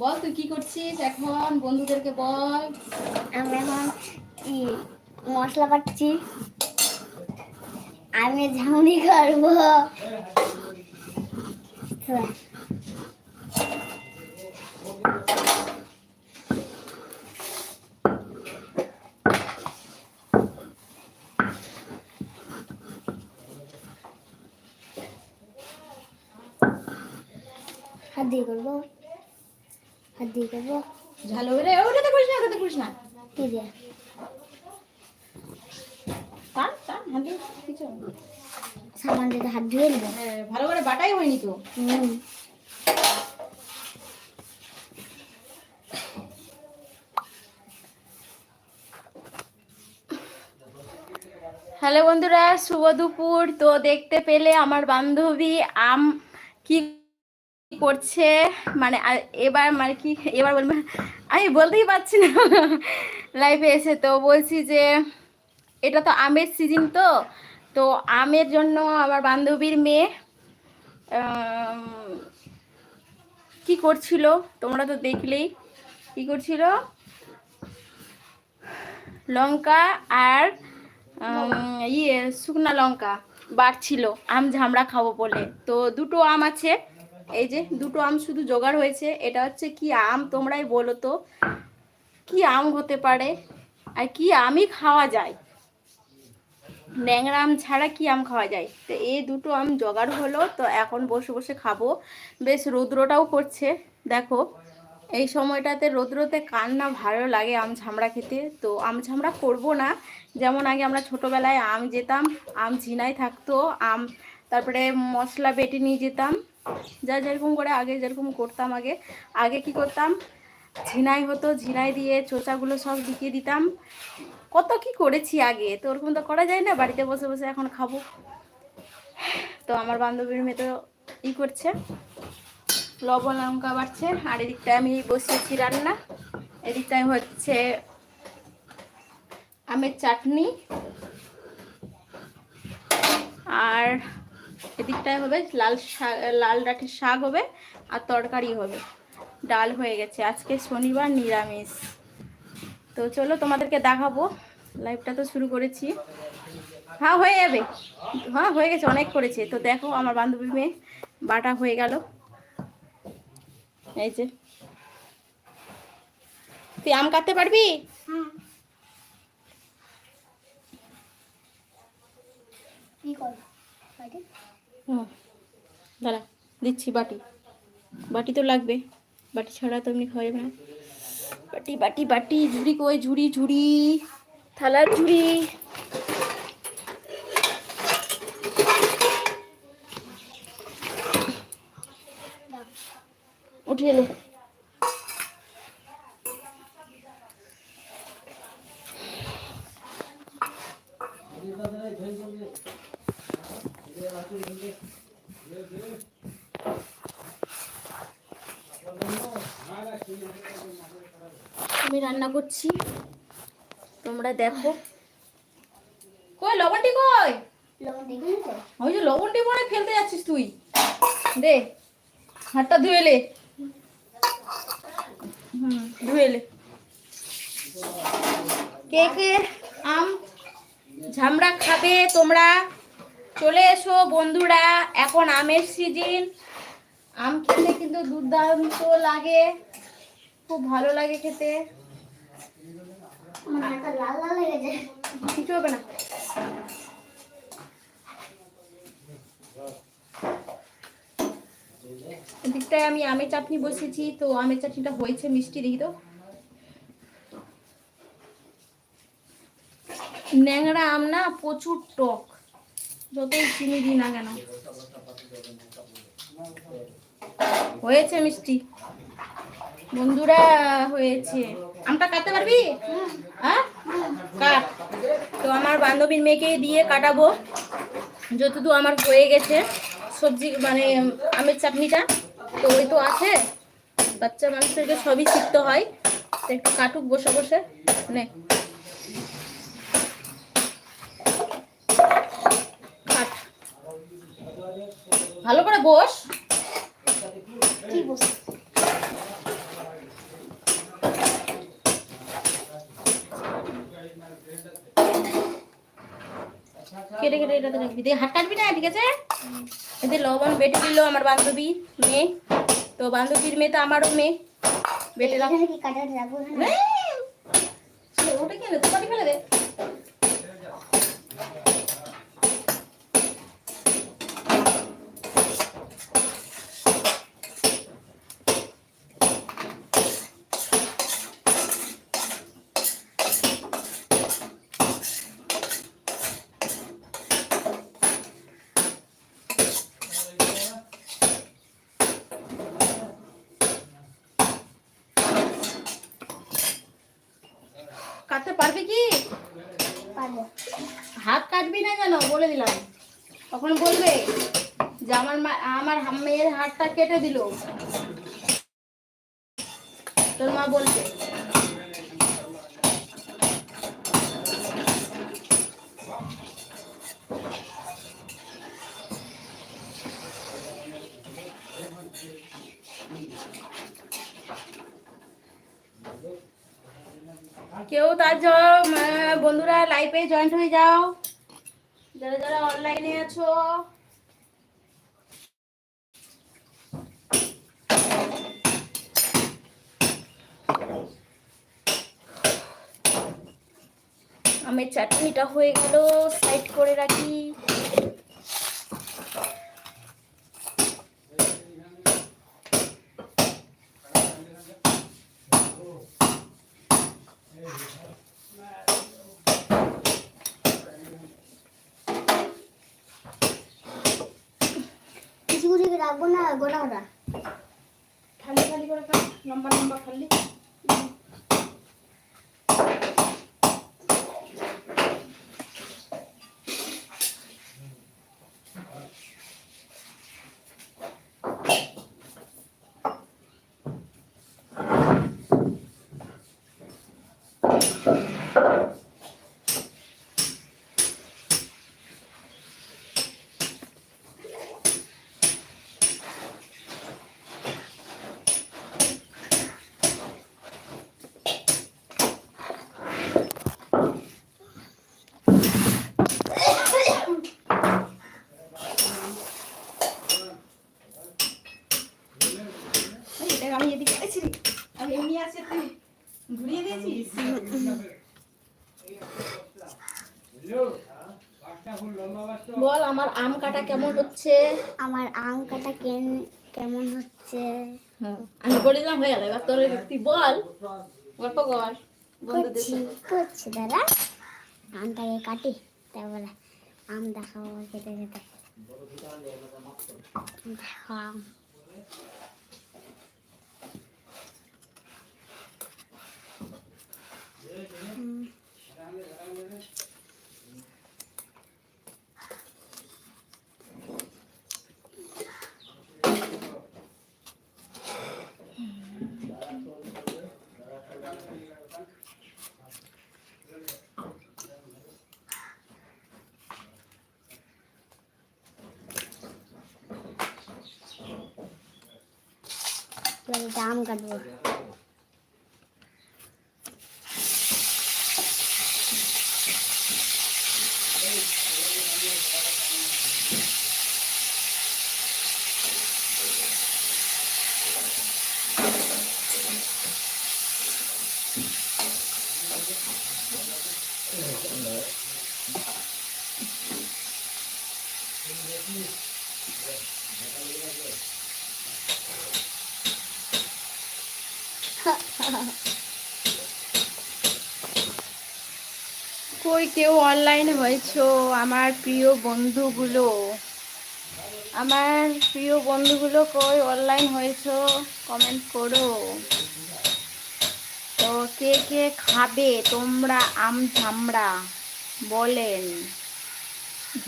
বল, তুই কি করছিস এখন? বন্ধুদেরকে বল। আমি এখন মশলা পাচ্ছি। আমি ঝাউনি করব। হাত দিয়ে করব। দিয়ে করব ঝালো রে ওটাতে করিস না ওটাতে করিস না। কি দিয়ে টান টান হাত দিয়ে কিছু সাবান দিয়ে হাত ধুয়ে নেব। হ্যাঁ, ভালো করে বাটাই হয়নি তো। হুম। হ্যালো বন্ধুরা শুভ দুপুর। তো দেখতে পেলে আমার বান্ধবী আম কি করছে মানে এবার মানে কি, এবার বলবে, আমি বলতেই পারছি না। লাইফে এসে তো বলছি যে, এটা তো আমের সিজন তো তো আমের জন্য আমার বান্ধবীর মেয়ে কি করছিল তোমরা তো দেখলেই, কি করছিল? লঙ্কা আর ইয়ে শুকনা লঙ্কা বাড়ছিল আম ঝামড়া খাব বলে। তো দুটো আম আছে এই যে দুটো আম শুধু জোগাড় হয়েছে, এটা হচ্ছে কি আম তোমরাই বলো তো? কি আম হতে পারে? আর কি আমই খাওয়া যায়? ন্যাংরা আম ছাড়া কি আম খাওয়া যায়? তো এই দুটো আম জোগাড় হলো, তো এখন বসে বসে খাব। বেশ রৌদ্রটাও করছে, দেখো। এই সময়টাতে রৌদ্রতে কার না ভালো লাগে আম ঝামড়া খেতে? তো আম ঝামড়া করব না। যেমন আগে আমরা ছোটোবেলায় আম যেতাম, আম ঝিনাই থাকতো, আম, তারপরে মশলা বেটে নিয়ে যেতাম। যা যেরকম করে আগে যেরকম করতাম আগে আগে কি করতাম? ঝিনাই হতো, ঝিনাই দিয়ে চোচাগুলো সব ঢুকিয়ে দিতাম। কত কি করেছি আগে, তো ওরকম তো করা যায় না, বাড়িতে বসে বসে এখন খাব। তো আমার বান্ধবীর মেয়ে তো ই করছে, লবণ, লঙ্কা বাড়ছে, আর এদিকটায় আমি বসিয়েছি রান্না। এদিকটায় হচ্ছে আমের চাটনি। আর এদিকটায় হবে, লাল শাক লাল ডাঁটের শাক হবে আর তরকারি হবে। ডাল হয়ে গেছে। আজকে শনিবার নিরামিষ। তো চলো তোমাদেরকে দেখাবো। লাইভটা তো শুরু করেছি। হ্যাঁ হয়ে যাবে। হ্যাঁ হয়ে গেছে, অনেক করেছে। তো দেখো, আমার বান্ধবী মেয়ে বাটা হয়ে গেল। এই যে। তুই আম কাটতে পারবি? কি কর দাঁড়া, দিচ্ছি বাটি। বাটি তো লাগবে, বাটি ছাড়া তো এমনি খাওয়া যাবে না। বাটি বাটি বাটি, ঝুড়ি কই, ঝুড়ি ঝুড়ি, থালার ঝুড়ি উঠে এলো আমি রান্না করছি তোমরা দেখো। কই লবণটি কই? ওই যে লবণটি মনে হয় ফেলতে যাচ্ছিস তুই। দে হাতটা ধুয়ে লে হুম ধুয়ে লে কে কে আম ঝামড়া খাবে তোমরা? চলে এসো বন্ধুরা এখন আমের সিজন। আম খেতে কিন্তু দুর্দান্ত লাগে খুব ভালো লাগে খেতে। এদিকটায় আমি আমের চাটনি বসেছি তো আমের চাটনিটা হয়েছে মিষ্টি, দেখি তো। ন্যাংরা আম না, প্রচুর টক। যতই চিনি দিই না কেন। হয়েছে মিষ্টি। বন্ধুরা হয়েছে। আমটা কাটতে পারবি? হ্যাঁ? কাট। তো আমার বান্ধবীর মেয়েকে দিয়ে কাটাবো। যতদূর আমার হয়ে গেছে, সবজি মানে আমের চাটনিটা, তো ওই তো আছে। বাচ্চা মানুষদেরকে সবই শিখতে হয়। তো একটু কাটুক বসে বসে। নে। ভালো করে বসে কেটে কেটে এটাতে রাখবি দিয়ে হাত কাটবি না ঠিক আছে? এতে লবণ বেটে দিল আমার বান্ধবী মেয়ে। তো বান্ধবীর মেয়ে তো আমারও মেয়ে। বেটে রাখব না ওটা কেন তো কাটি ফেলে দে কাটতে পারবি কি পারব হাত কাটবি না কেন বলে দিলাম তখন বলবে যে আমার মা আমার হাম- মেয়ের হাতটা কেটে দিল। তোর মা বলবে কেউ তার বন্ধুরা লাইভে জয়েন্ট হয়ে যাও। যারা যারা অনলাইনে আছো আমের চাটনিটা হয়ে গেল সাইড করে রাখি। রাখব না? গোটা গোটা খালি খালি করে খা লম্বা লম্বা খালি এই, এটা আমি এদিকে আছি আমি এমনি আছে তুই ঘুরিয়ে দিয়েছিস বল আমার আম কাটা কেমন হচ্ছে? আমার আম কাটা কেন কেমন হচ্ছে? আমি বলে দিলাম হয়ে গেল। এবার তোর তুই বল। গল্প কর। করছি করছি দাদা। আমটাকে কাটি তারপরে আম দেখাবো খেতে খেতে। দেখো আম। হুম। এবার এটা আম কাটবো কই কেউ অনলাইনে হয়েছো আমার প্রিয় বন্ধুগুলো। আমার প্রিয় বন্ধুগুলো কই অনলাইন হয়েছো? কমেন্ট করো। তো কে কে খাবে? তোমরা আম ঝামড়া, বলেন।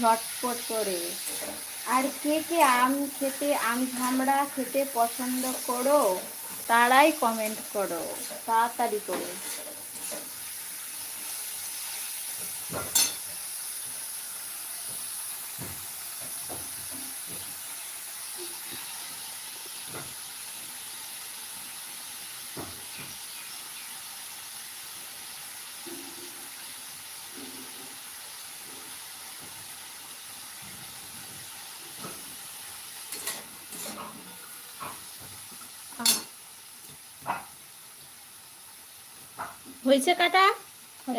ঝটপট করে। আর কে কে আম খেতে, আম ঝামড়া খেতে পছন্দ করো? তারাই কমেন্ট করো তাড়াতাড়ি করে। হয়েছে কাটা?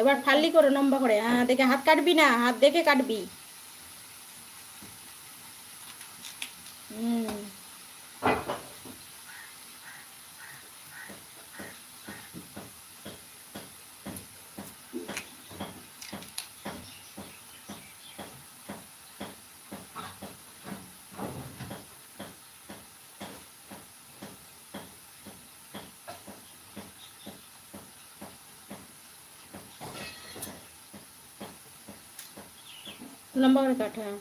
এবার ফাল্লি করো লম্বা করে। হ্যাঁ দেখে হাত কাটবি না? হাত দেখে কাটবি হুম লম্বা করে কাট হ্যাঁ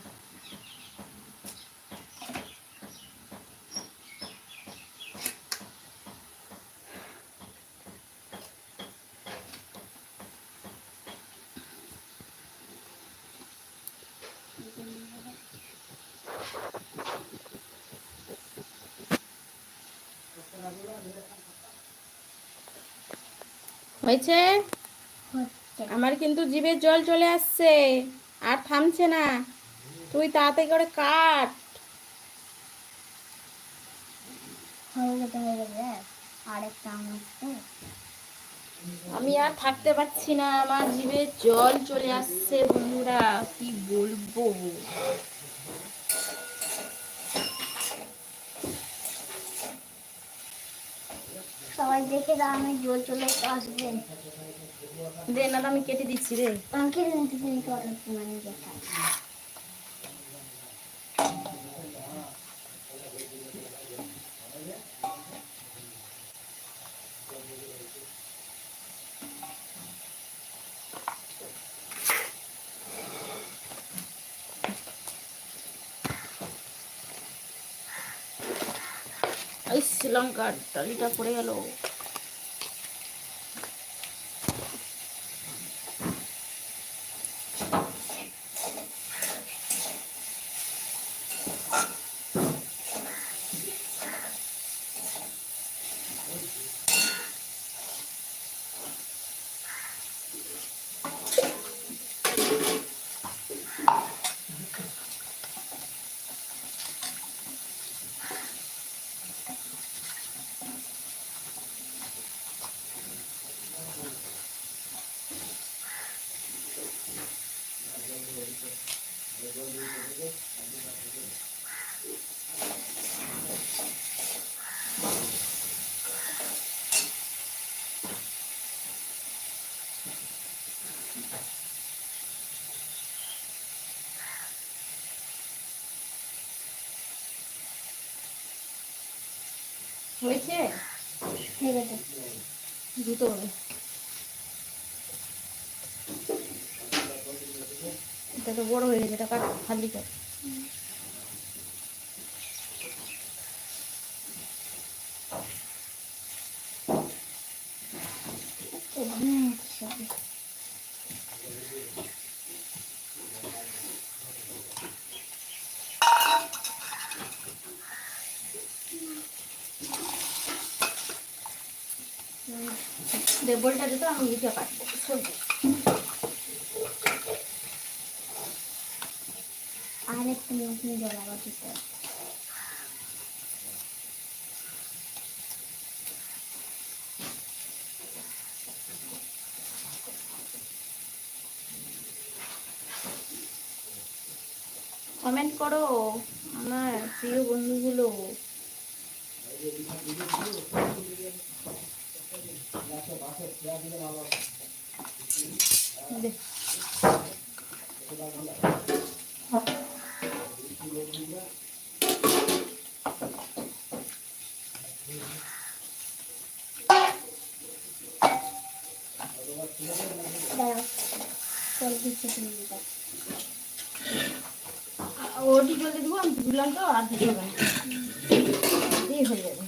হয়েছে। আমার কিন্তু জিভে জল চলে আসছে। আর থামছে না। তুই তাড়াতাড়ি করে কাট। আম আর থাকতে পারছি না আমার জিভে জল চলে আসছে বন্ধুরা কি বলব? সবাই দেখে দাও আমি জল চলে আসবে দে না আমি কেটে দিচ্ছি রে। আমাকে মানে শ্রীলঙ্কার ডালিটা পড়ে গেল। হয়েছে? ঠিক আছে দ্রুত হবে এটা তো বড় হয়ে গেছে এটা কাট খালি কাট একসাথে দিতে আমি এটা কাটবো সবজি আর একটু নতুন জল আবার। কমেন্ট করো আমার প্রিয় বন্ধুগুলো দে। দাঁড়াও জল দিচ্ছে তুমি দিতে ওটি জলদি দেবো আমি ধুলাম তো আর না। দিয়ে হয়ে যাবে।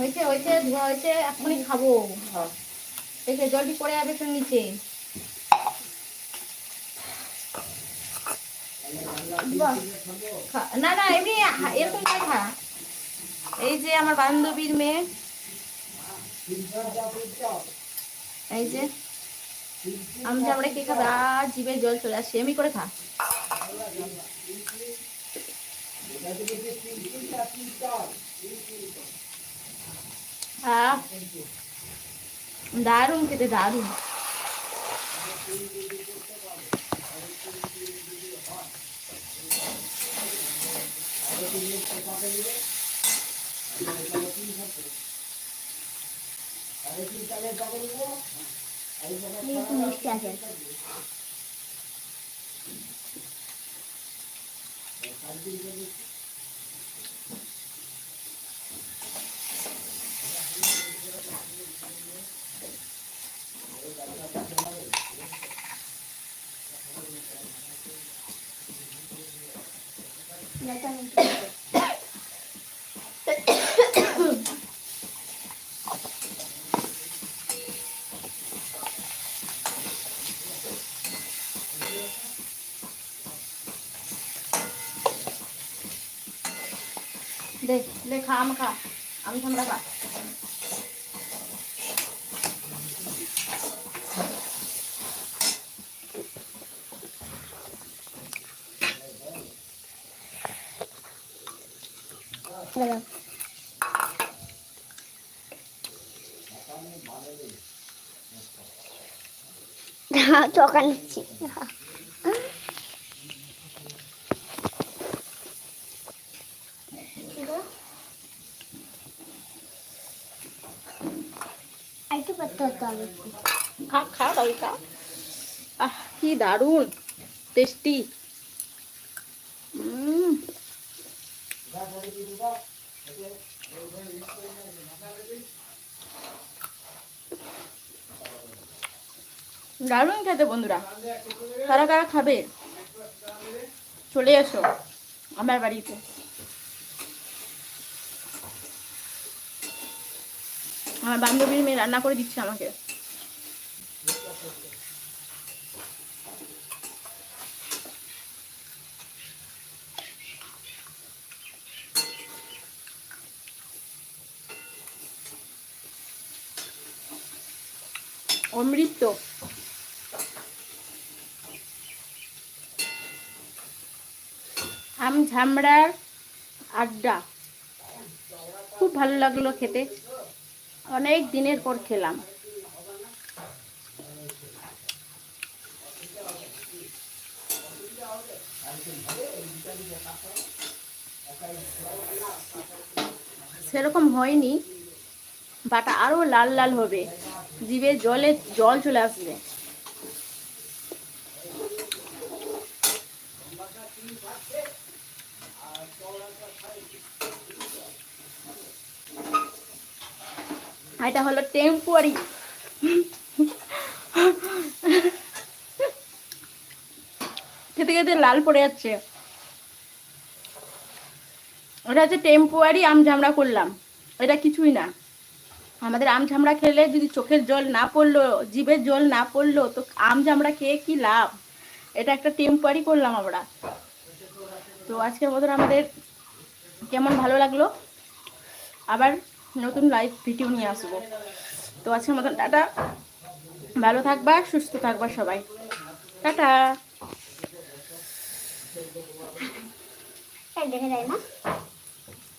হয়েছে হয়েছে, ধোয়া হয়েছে, এখনই খাব। দেখে জলটি পড়ে যাবে তো নিচে। না না, এমনি এরকম খা। এই যে আমার বান্ধবীর মেয়ে। এই যে, আমি আমরা কে খাবে আর জিভে জল চলে আসছে, এমনি করে খা। আহ, দারুণ খেতে দারুণ এই একটু মিষ্টি আছে এটা মিষ্টি দে দে খা আম খা আম ঠান্ডা খা দাঁড়াও, চকা নিচ্ছি। খা খা খা কি দারুণ। টেস্টি। দারুণ খেতে বন্ধুরা। কারা কারা খাবে? চলে এসো আমার বাড়িতে। আমার বান্ধবীর মেয়ে রান্না করে দিচ্ছে আমাকে। অমৃত। আম ঝামড়ার আড্ডা। খুব ভালো লাগল খেতে। অনেক দিনের পর খেলাম। সেরকম হয়নি বাটা আরও লাল লাল হবে। জিভে জলে, জল চলে আসবে। এটা হলো টেম্পোয়ারি। খেতে খেতে লাল পড়ে যাচ্ছে। ওটা হচ্ছে টেম্পোয়ারি আম ঝামড়া করলাম। এটা কিছুই না। আমাদের আম ঝামড়া খেলে যদি চোখের জল না পড়ল, জিভের জল না পড়ল, তো আম ঝামড়া খেয়ে কি লাভ? এটা একটা টেম্পোয়ারি করলাম আমরা। তো আজকের মতন আমাদের কেমন ভালো লাগল? আবার নতুন লাইভ ভিডিও নিয়ে আসব। তো আজকের মতন টাটা। ভালো থাকবা, সুস্থ থাকবা সবাই। টাটা। দেখে যায় না